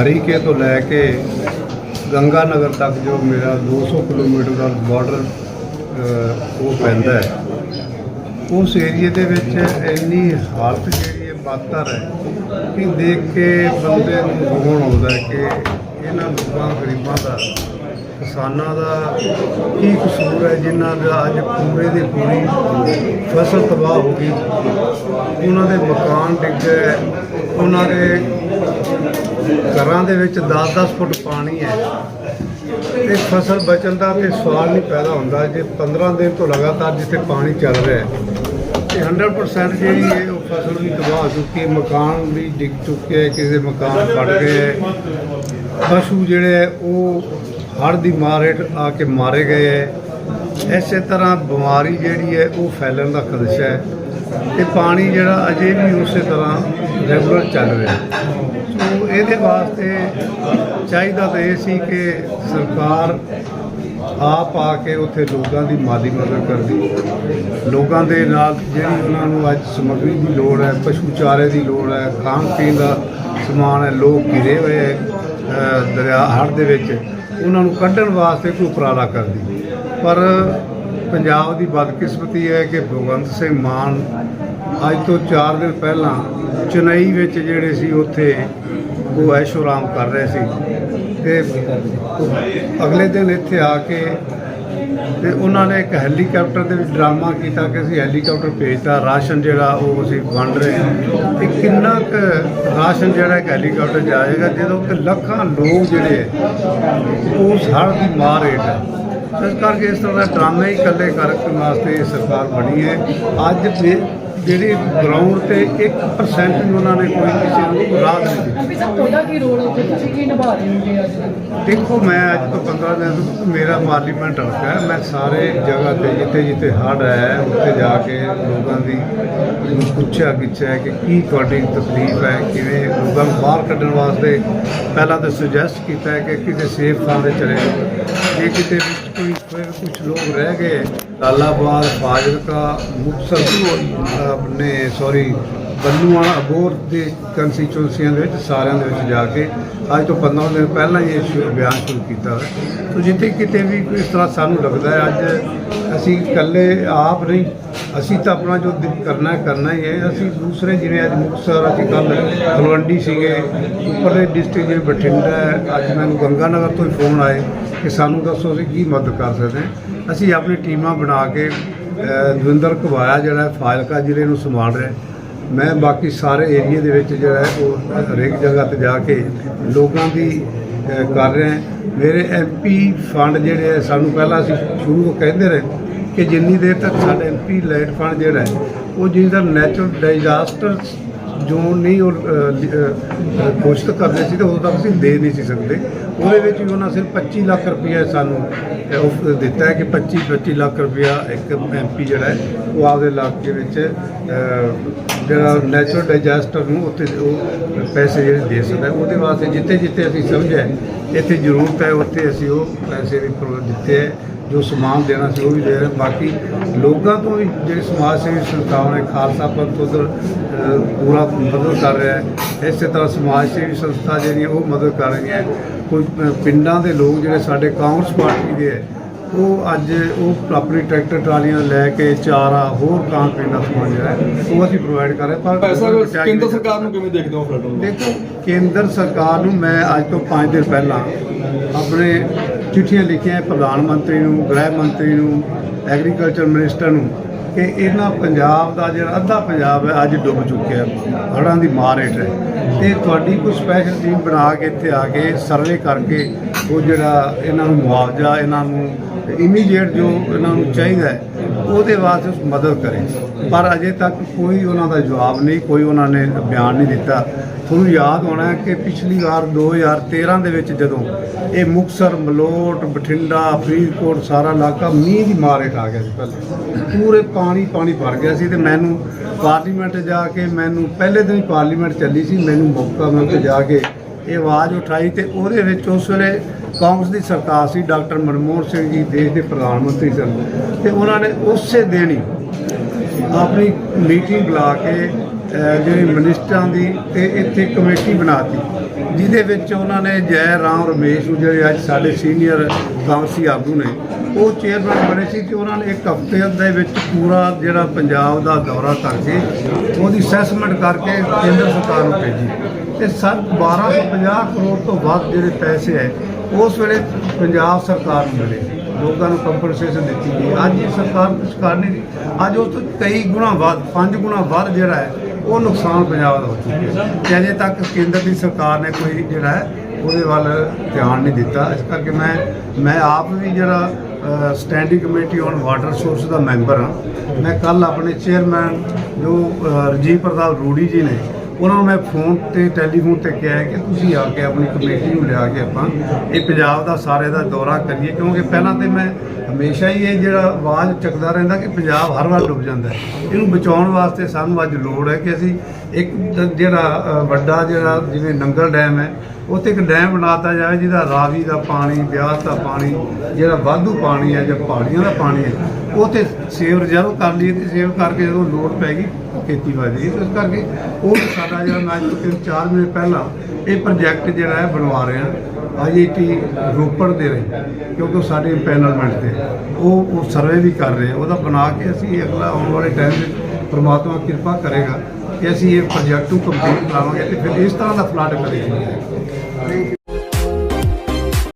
ਹਰੀਕੇ ਤੋਂ ਲੈ ਕੇ ਗੰਗਾ ਨਗਰ ਤੱਕ ਜੋ ਮੇਰਾ 200 ਕਿਲੋਮੀਟਰ ਦਾ ਬਾਰਡਰ ਉਹ ਪੈਂਦਾ ਹੈ। ਉਸ ਏਰੀਏ ਦੇ ਵਿੱਚ ਇੰਨੀ ਹਾਲਤ ਜਿਹੜੀ ਹੈ ਬਾਤਰ ਹੈ ਕਿ ਦੇਖ ਕੇ ਬੰਦੇ ਨੂੰ ਰੋਣ ਆਉਂਦਾ ਕਿ ਇਹਨਾਂ ਲੋਕਾਂ, ਗਰੀਬਾਂ ਦਾ ਕਿਸਾਨਾਂ ਦਾ ਕੀ ਕਸੂਰ ਹੈ, ਜਿਨ੍ਹਾਂ ਦਾ ਅੱਜ ਪੂਰੇ ਦੀ ਪੂਰੀ ਫਸਲ ਤਬਾਹ ਹੋ ਗਈ। ਉਹਨਾਂ ਦੇ ਮਕਾਨ ਡਿੱਗ ਗਏ। ਉਹਨਾਂ ਦੇ ਘਰਾਂ ਦੇ ਵਿੱਚ 10-10 ਫੁੱਟ ਪਾਣੀ ਹੈ। ਤੇ ਫਸਲ ਬਚਣ ਦਾ ਤੇ ਸਵਾਲ ਨਹੀਂ ਪੈਦਾ ਹੁੰਦਾ। ਜੇ 15 ਦਿਨ ਤੋਂ ਲਗਾਤਾਰ ਜਿੱਥੇ ਪਾਣੀ ਚੱਲ ਰਿਹਾ ਹੈ, ਤੇ 100% ਜਿਹੜੀ ਹੈ ਉਹ ਫਸਲ ਵੀ ਤਬਾਹ ਹੋ ਚੁੱਕੀ ਹੈ। ਮਕਾਨ ਵੀ ਡਿੱਗ ਚੁੱਕੇ ਹੈ। ਕਿਸੇ ਦੇ ਮਕਾਨ ਪੜ ਗਏ ਹੈ। ਪਸ਼ੂ ਜਿਹੜੇ ਹੈ, ਉਹ ਹੜ੍ਹ ਦੀ ਮਾਰ ਹੇਠ ਆ ਕੇ ਮਾਰੇ ਗਏ ਹੈ ਇਸੇ ਤਰ੍ਹਾਂ ਬਿਮਾਰੀ ਜਿਹੜੀ ਹੈ ਉਹ ਫੈਲਣ ਦਾ ਖਦਸ਼ਾ ਹੈ ਤੇ ਪਾਣੀ ਜਿਹੜਾ ਅਜੇ ਵੀ ਉਸੇ ਤਰ੍ਹਾਂ ਰੈਗੂਲਰ ਚੱਲ ਰਿਹਾ। ਸੋ ਇਹਦੇ ਵਾਸਤੇ ਚਾਹੀਦਾ ਤਾਂ ਇਹ ਸੀ ਕਿ ਸਰਕਾਰ ਆਪ ਆ ਕੇ ਉੱਥੇ ਲੋਕਾਂ ਦੀ ਮਾਲੀ ਮਦਦ ਕਰਦੀ। ਲੋਕਾਂ ਦੇ ਨਾਲ ਜਿਹੜੀ ਉਹਨਾਂ ਨੂੰ ਅੱਜ ਸਮੱਗਰੀ ਦੀ ਲੋੜ ਹੈ ਪਸ਼ੂ ਚਾਰੇ ਦੀ ਲੋੜ ਹੈ ਖਾਣ ਪੀਣ ਦਾ ਸਮਾਨ ਹੈ ਲੋਕ ਘਿਰੇ ਹੋਏ ਹੈ, ਦਰਿਆ ਹੜ੍ਹ ਦੇ ਵਿੱਚ। ਉਹਨਾਂ ਨੂੰ ਕੱਢਣ ਵਾਸਤੇ ਕੋਈ ਉਪਰਾਲਾ ਕਰਦੀ। ਪਰ ਪੰਜਾਬ ਦੀ ਬਦਕਿਸਮਤੀ ਹੈ ਕਿ ਭਗਵੰਤ ਸਿੰਘ ਮਾਨ ਅੱਜ ਤੋਂ 4 ਦਿਨ ਪਹਿਲਾਂ ਚੇਨਈ ਵਿੱਚ ਜਿਹੜੇ ਸੀ, ਉੱਥੇ ਉਹ ਐਸ਼ੋ ਕਰ ਰਹੇ ਸੀ। ਤੇ ਅਗਲੇ ਦਿਨ ਇੱਥੇ ਆ ਕੇ ਤੇ ਉਹਨਾਂ ਨੇ ਇੱਕ ਹੈਲੀਕਾਪਟਰ ਦੇ ਵਿੱਚ ਡਰਾਮਾ ਕੀਤਾ ਕਿ ਅਸੀਂ ਹੈਲੀਕਾਪਟਰ ਭੇਜਤਾ, ਰਾਸ਼ਨ ਜਿਹੜਾ ਉਹ ਅਸੀਂ ਵੰਡ ਰਹੇ ਹਾਂ। ਤੇ ਕਿੰਨਾ ਕੁ ਰਾਸ਼ਨ ਜਿਹੜਾ ਇੱਕ ਹੈਲੀਕਾਪਟਰ ਜਾਏਗਾ, ਜਦੋਂ ਕਿ ਲੱਖਾਂ ਲੋਕ ਜਿਹੜੇ ਹੈ, ਉਸ ਹੜ੍ਹ ਦੀ ਮਾਰ ਹੇਠ ਹੈ। ਇਸ ਕਰਕੇ ਇਸ ਤਰ੍ਹਾਂ ਦਾ ਡਰਾਮਾ ਹੀ ਇਕੱਲੇ ਕਰਨ ਵਾਸਤੇ ਸਰਕਾਰ ਬਣੀ ਹੈ। ਅੱਜ ਵੀ ਜਿਹੜੀ ਗਰਾਊਂਡ ਤੇ 1% ਵੀ ਉਹਨਾਂ ਨੇ ਕੋਈ ਕਿਸੇ ਨੂੰ ਰਾਹਤ ਨਹੀਂ ਦਿੱਤੀ। ਅਭੀ ਸਾਹਿਬ ਤੁਹਾਡਾ ਕੀ ਰੋਲ ਹੈ? ਉੱਥੇ ਤੁਸੀਂ ਕੀ ਨਿਭਾ ਰਹੇ ਹੋਗੇ ਅੱਜ? ਦੇਖੋ ਮੈਂ ਅੱਜ ਤੋਂ 15 ਦਿਨ ਤੋਂ ਮੇਰਾ ਪਾਰਲੀਮੈਂਟ ਹਲਕਾ ਹੈ। ਮੈਂ ਸਾਰੇ ਜਗ੍ਹਾ ਤੇ ਜਿੱਥੇ ਜਿੱਥੇ ਹੜ੍ਹ ਹੈ ਉੱਥੇ ਜਾ ਕੇ ਲੋਕਾਂ ਦੀ ਪੁੱਛਿਆ ਗਿੱਛਿਆ ਕਿ ਕੀ ਤੁਹਾਡੀ ਤਕਲੀਫ ਹੈ ਕਿਵੇਂ ਲੋਕਾਂ ਨੂੰ ਬਾਹਰ ਕੱਢਣ ਵਾਸਤੇ ਪਹਿਲਾਂ ਤਾਂ ਸੁਜੈਸਟ ਕੀਤਾ ਹੈ ਕਿ ਕਿਤੇ ਸੇਫ ਥਾਂ ਤੇ ਚਲੇ ਜੇ ਕਿਤੇ ਵਿੱਚ ਕੋਈ ਕੁਝ ਲੋਕ ਰਹਿ ਗਏ ਲਾਲਾਬਾਦ ਫਾਜ਼ਿਲਕਾ ਮੁਕਤਸਰ ਆਪਣੇ ਸੌਰੀ ਬੱਲੂਆਣਾ ਅਬੋਰ ਦੇ ਕੰਸਟੀਚੁਐਂਸੀਆਂ ਦੇ ਵਿੱਚ, ਸਾਰਿਆਂ ਦੇ ਵਿੱਚ ਜਾ ਕੇ, ਅੱਜ ਤੋਂ 15 ਦਿਨ ਪਹਿਲਾਂ ਹੀ ਇਹ ਸ਼ੁਰੂ ਅਭਿਆਨ ਸ਼ੁਰੂ ਕੀਤਾ ਸੋ ਜਿੱਥੇ ਕਿਤੇ ਵੀ ਇਸ ਤਰ੍ਹਾਂ ਸਾਨੂੰ ਲੱਗਦਾ ਹੈ, ਅੱਜ ਅਸੀਂ ਇਕੱਲੇ ਆਪ ਨਹੀਂ, ਅਸੀਂ ਤਾਂ ਆਪਣਾ ਜੋ ਦਿ- ਕਰਨਾ ਹੈ, ਕਰਨਾ ਹੀ ਹੈ। ਅਸੀਂ ਦੂਸਰੇ ਜਿਵੇਂ ਅੱਜ ਮੁਕਤਸਰ ਅੱਜ ਕੱਲ ਤਲਵੰਡੀ ਸੀਗੇ, ਉੱਪਰਲੇ ਡਿਸਟ੍ਰਿਕਟ ਜਿਵੇਂ ਬਠਿੰਡਾ ਅੱਜ ਮੈਨੂੰ ਗੰਗਾ ਨਗਰ ਤੋਂ ਹੀ ਫੋਨ ਆਏ ਕਿ ਸਾਨੂੰ ਦੱਸੋ ਅਸੀਂ ਕੀ ਮਦਦ ਕਰ ਸਕਦੇ ਹਾਂ। ਅਸੀਂ ਆਪਣੀ ਟੀਮਾਂ ਬਣਾ ਕੇ ਦਵਿੰਦਰ ਘਵਾਇਆ ਜਿਹੜਾ ਹੈ, ਫਾਜ਼ਿਲਕਾ ਜ਼ਿਲ੍ਹੇ ਨੂੰ ਸੰਭਾਲ ਰਿਹਾ ਮੈਂ ਬਾਕੀ ਸਾਰੇ ਏਰੀਏ ਦੇ ਵਿੱਚ ਜਿਹੜਾ ਉਹ ਹਰੇਕ ਜਗ੍ਹਾ ਤੇ ਜਾ ਕੇ ਲੋਕਾਂ ਦੀ ਕਰ ਰਿਹਾ ਮੇਰੇ ਐਮਪੀ ਫੰਡ ਜਿਹੜੇ ਹੈ, ਸਾਨੂੰ ਪਹਿਲਾਂ ਅਸੀਂ ਸ਼ੁਰੂ ਤੋਂ ਕਹਿੰਦੇ ਰਹੇ ਕਿ ਜਿੰਨੀ ਦੇਰ ਤੱਕ ਸਾਡਾ ਐਮਪੀ ਲੈਟ ਫੰਡ ਜਿਹੜਾ ਹੈ, ਉਹ ਜਿਹਦਾ ਨੈਚੁਰਲ ਡਿਜ਼ਾਸਟਰ ਜ਼ੋਨ ਨਹੀਂ ਉਹ ਅ, ਕਰਦੇ ਸੀ ਤਾਂ ਉਦੋਂ ਤੱਕ ਅਸੀਂ ਦੇ ਨਹੀਂ ਸੀ ਸਕਦੇ। ਉਹਦੇ ਵਿੱਚ ਵੀ ਉਹਨਾਂ ਸਿਰਫ 25 ਲੱਖ ਰੁਪਇਆ ਸਾਨੂੰ ਉਹ ਦਿੱਤਾ ਹੈ ਕਿ 25 25 ਲੱਖ ਰੁਪਇਆ ਇੱਕ ਐਮਪੀ ਜਿਹੜਾ ਹੈ ਉਹ ਆਪਦੇ ਇਲਾਕੇ ਵਿੱਚ ਜਿਹੜਾ ਨੈਚੁਰਲ ਡਿਜ਼ਾਸਟਰ ਨੂੰ ਉੱਥੇ ਉਹ ਪੈਸੇ ਜਿਹੜੇ ਦੇ ਸਕਦਾ ਉਹਦੇ ਵਾਸਤੇ ਜਿੱਥੇ ਜਿੱਥੇ ਅਸੀਂ ਸਮਝਿਆ ਇੱਥੇ ਜ਼ਰੂਰਤ ਹੈ ਉੱਥੇ ਅਸੀਂ ਉਹ ਪੈਸੇ ਵੀ ਦਿੱਤੇ ਹੈ। ਜੋ ਸਮਾਨ ਦੇਣਾ ਸੀ ਉਹ ਵੀ ਦੇ ਰਹੇ। ਬਾਕੀ ਲੋਕਾਂ ਤੋਂ ਵੀ ਜਿਹੜੇ ਸਮਾਜ ਸੇਵੀ ਸੰਸਥਾਵਾਂ ਨੇ ਖਾਲਸਾ ਪੰਥ ਉਧਰ ਪੂਰਾ ਮਦਦ ਕਰ ਰਿਹਾ ਹੈ ਇਸੇ ਤਰ੍ਹਾਂ ਸਮਾਜ ਸੇਵੀ ਸੰਸਥਾ ਜਿਹੜੀਆਂ ਉਹ ਮਦਦ ਕਰ ਰਹੀਆਂ ਹੈ। ਕੋਈ ਪਿੰਡਾਂ ਦੇ ਲੋਕ ਜਿਹੜੇ ਸਾਡੇ ਕਾਂਗਰਸ ਪਾਰਟੀ ਦੇ ਹੈ ਉਹ ਅੱਜ ਉਹ ਆਪਣੀ ਟਰੈਕਟਰ ਟਰਾਲੀਆਂ ਲੈ ਕੇ ਚਾਰਾ ਹੋਰ ਪੀਣ ਦਾ ਸਮਾਨ ਜਿਹੜਾ ਉਹ ਅਸੀਂ ਪ੍ਰੋਵਾਈਡ ਕਰ ਰਹੇ। ਪਰ ਪੈਸਾ ਕੇਂਦਰ ਸਰਕਾਰ ਨੂੰ ਕਿਵੇਂ ਦੇਖਦੇ ਹੋ ਫਲੱਡ ਨੂੰ ਦੇਖੋ ਕੇਂਦਰ ਸਰਕਾਰ ਨੂੰ ਮੈਂ ਅੱਜ ਤੋਂ 5 ਦਿਨ ਪਹਿਲਾਂ ਆਪਣੇ ਚਿੱਠੀਆਂ ਲਿਖੀਆਂ ਪ੍ਰਧਾਨ ਮੰਤਰੀ ਨੂੰ, ਗ੍ਰਹਿ ਮੰਤਰੀ ਨੂੰ, ਐਗਰੀਕਲਚਰ ਮਿਨਿਸਟਰ ਨੂੰ ਕਿ ਇਹਨਾਂ ਪੰਜਾਬ ਦਾ ਜਿਹੜਾ ਅੱਧਾ ਪੰਜਾਬ ਹੈ, ਅੱਜ ਡੁੱਬ ਚੁੱਕਿਆ ਹੜ੍ਹਾਂ ਦੀ ਮਾਰ ਹੇਠ ਹੈ। ਤੇ ਤੁਹਾਡੀ ਕੋਈ ਸਪੈਸ਼ਲ ਟੀਮ ਬਣਾ ਕੇ ਇੱਥੇ ਆ ਕੇ ਸਰਵੇ ਕਰਕੇ ਉਹ ਜਿਹੜਾ ਇਹਨਾਂ ਨੂੰ ਮੁਆਵਜ਼ਾ, ਇਹਨਾਂ ਨੂੰ ਇਮੀਡੀਏਟ ਜੋ ਇਹਨਾਂ ਨੂੰ ਚਾਹੀਦਾ ਹੈ ਉਹਦੇ ਵਾਸਤੇ ਮਦਦ ਕਰੇ। ਪਰ ਅਜੇ ਤੱਕ ਕੋਈ ਉਹਨਾਂ ਦਾ ਜਵਾਬ ਨਹੀਂ, ਕੋਈ ਉਹਨਾਂ ਨੇ ਬਿਆਨ ਨਹੀਂ ਦਿੱਤਾ। ਤੁਹਾਨੂੰ ਯਾਦ ਹੋਣਾ ਹੈ ਕਿ ਪਿਛਲੀ ਵਾਰ 2013 ਦੇ ਵਿੱਚ ਜਦੋਂ ਇਹ ਮੁਕਸਰ ਮਲੋਟ, ਬਠਿੰਡਾ, ਫਰੀਦਕੋਟ ਸਾਰਾ ਇਲਾਕਾ ਮੀਂਹ ਦੀ ਮਾਰ ਹੇਠ ਆ ਗਿਆ ਸੀ ਪਹਿਲੇ। ਪੂਰੇ ਪਾਣੀ ਪਾਣੀ ਭਰ ਗਿਆ ਸੀ ਤੇ ਮੈਨੂੰ ਪਾਰਲੀਮੈਂਟ ਜਾ ਕੇ ਮੈਨੂੰ ਪਹਿਲੇ ਦਿਨ ਹੀ ਪਾਰਲੀਮੈਂਟ ਚੱਲੀ ਸੀ। ਮੈਨੂੰ ਮੌਕਾ ਮਿਲ ਕੇ ਜਾ ਕੇ ਇਹ ਆਵਾਜ਼ ਉਠਾਈ ਤੇ ਉਹਦੇ ਵਿੱਚ ਉਸ ਵੇਲੇ ਕਾਂਗਰਸ ਦੀ ਸਰਕਾਰ ਸੀ ਡਾਕਟਰ ਮਨਮੋਹਨ ਸਿੰਘ ਜੀ ਦੇਸ਼ ਦੇ ਪ੍ਰਧਾਨ ਮੰਤਰੀ ਸਨ ਤੇ ਉਹਨਾਂ ਨੇ ਉਸੇ ਦਿਨ ਹੀ ਆਪਣੀ ਮੀਟਿੰਗ ਬੁਲਾ ਕੇ ਅਹ, ਜਿਹੜੇ ਮਿਨਿਸਟਰਾਂ ਦੀ ਤੇ ਇੱਥੇ ਕਮੇਟੀ ਬਣਾਤੀ ਜਿਹਦੇ ਵਿੱਚ ਉਹਨਾਂ ਨੇ ਜੈ ਰਾਮ ਰਮੇਸ਼ ਨੂੰ ਜਿਹੜੇ ਅੱਜ ਸਾਡੇ ਸੀਨੀਅਰ ਕਾਂਗਰਸੀ ਆਗੂ ਨੇ ਉਹ ਚੇਅਰਮੈਨ ਬਣੇ ਸੀ ਕਿ ਉਹਨਾਂ ਨੇ ਇੱਕ ਹਫ਼ਤੇ ਦੇ ਵਿੱਚ ਪੂਰਾ ਜਿਹੜਾ ਪੰਜਾਬ ਦਾ ਦੌਰਾ ਕਰਕੇ ਉਹਦੀ ਅਸੈਸਮੈਂਟ ਕਰਕੇ ਕੇਂਦਰ ਸਰਕਾਰ ਨੂੰ ਭੇਜੀ। ਤੇ ਸਰ 1250 ਕਰੋੜ ਤੋਂ ਵੱਧ ਜਿਹੜੇ ਪੈਸੇ ਹੈ ਉਸ ਵੇਲੇ ਪੰਜਾਬ ਸਰਕਾਰ ਨੂੰ ਮਿਲੇ। ਲੋਕਾਂ ਨੂੰ ਕੰਪਨਸੇਸ਼ਨ ਦਿੱਤੀ ਗਈ। ਅੱਜ ਇਹ ਸਰਕਾਰ ਕੁਛ ਕਰ ਨਹੀਂ ਰਹੀ। ਅੱਜ ਉਸ ਤੋਂ ਕਈ ਗੁਣਾ ਵੱਧ ਪੰਜ ਗੁਣਾ ਵੱਧ ਜਿਹੜਾ ਹੈ ਉਹ ਨੁਕਸਾਨ ਪੰਜਾਬ ਦਾ ਹੋ ਚੁੱਕਿਆ ਹੈ। ਅਜੇ ਤੱਕ ਕੇਂਦਰ ਦੀ ਸਰਕਾਰ ਨੇ ਕੋਈ ਜਿਹੜਾ ਹੈ ਉਹਦੇ ਵੱਲ ਧਿਆਨ ਨਹੀਂ ਦਿੱਤਾ। ਇਸ ਕਰਕੇ ਮੈਂ ਮੈਂ ਆਪ ਵੀ ਜਿਹੜਾ standing committee on water source the member ਹਾਂ। ਮੈਂ ਕੱਲ ਆਪਣੇ ਚੇਅਰਮੈਨ ਜੋ ਅ, ਰਾਜੀਵ ਪ੍ਰਤਾਪ ਰੂੜੀ ਜੀ ਨੇ ਉਹਨਾਂ ਨੂੰ ਮੈਂ ਫੋਨ ਤੇ, ਟੈਲੀਫੋਨ ਤੇ ਕਿਹਾ ਕਿ ਤੁਸੀਂ ਆ ਕੇ ਆਪਣੀ ਕਮੇਟੀ ਨੂੰ ਲਿਆ ਕੇ ਆਪਾਂ ਇਹ ਪੰਜਾਬ ਦਾ ਸਾਰੇ ਦਾ ਦੌਰਾ ਕਰੀਏ, ਕਿਉਂਕਿ ਪਹਿਲਾਂ ਤੇ ਮੈਂ ਹਮੇਸ਼ਾ ਹੀ ਇਹ ਜਿਹੜਾ ਆਵਾਜ਼ ਚੱਕਦਾ ਰਹਿੰਦਾ ਕਿ ਪੰਜਾਬ ਹਰ ਵਾਰ ਡੁੱਬ ਜਾਂਦਾ ਹੈ। ਇਹਨੂੰ ਬਚਾਉਣ ਵਾਸਤੇ ਸਾਨੂੰ ਅੱਜ ਲੋੜ ਹੈ ਕਿ ਅਸੀਂ ਇੱਕ ਜਿਹੜਾ ਵੱਡਾ ਜਿਹੜਾ ਜਿਵੇਂ ਨੰਗਲ ਡੈਮ ਹੈ ਉੱਥੇ ਇੱਕ ਡੈਮ ਬਣਾਤਾ ਜਾਵੇ ਜਿਹਦਾ ਰਾਵੀ ਦਾ ਪਾਣੀ, ਬਿਆਸ ਦਾ ਪਾਣੀ, ਜਿਹੜਾ ਵਾਧੂ ਪਾਣੀ ਹੈ, ਜਾਂ ਪਹਾੜੀਆਂ ਦਾ ਪਾਣੀ ਹੈ ਉਹ ਤੇ ਸੇਵ ਰਿਜ਼ਰਵ ਕਰ ਲਈਏ ਤੇ ਸੇਵ ਕਰਕੇ ਜਦੋਂ ਲੋੜ ਪੈਗੀ ਖੇਤੀਬਾੜੀ ਇਸ ਕਰਕੇ ਉਹ ਸਾਡਾ ਜਿਹੜਾ ਮੈਂ ਅੱਜ ਤਿੰਨ ਚਾਰ ਮਹੀਨੇ ਪਹਿਲਾਂ ਇਹ ਪ੍ਰੋਜੈਕਟ ਜਿਹੜਾ ਹੈ ਬਣਵਾ ਰਹੇ ਹਾਂ ਆਈਆਈਟੀ ਰੋਪੜ ਦੇ ਰਹੇ ਕਿਉਂਕਿ ਉਹ ਸਾਡੇ ਇੰਪੈਨਲਮੈਂਟ ਤੇ ਉਹ ਉਹ ਸਰਵੇ ਵੀ ਕਰ ਰਹੇ ਉਹਦਾ ਬਣਾ ਕੇ ਅਸੀਂ ਅਗਲਾ ਆਉਣ ਵਾਲੇ ਟਾਈਮ ਵਿੱਚ ਪ੍ਰਮਾਤਮਾ ਕਿਰਪਾ ਕਰੇਗਾ। ਕਿ ਅਸੀਂ ਇਹ ਪ੍ਰੋਜੈਕਟ ਨੂੰ ਕੰਪਲੀਟ ਕਰਾਵਾਂਗੇ ਤੇ ਫਿਰ ਇਸ ਤਰ੍ਹਾਂ ਦਾ ਫਲੱਡ ਕਦੇ ਨਹੀਂ ਆਏਗਾ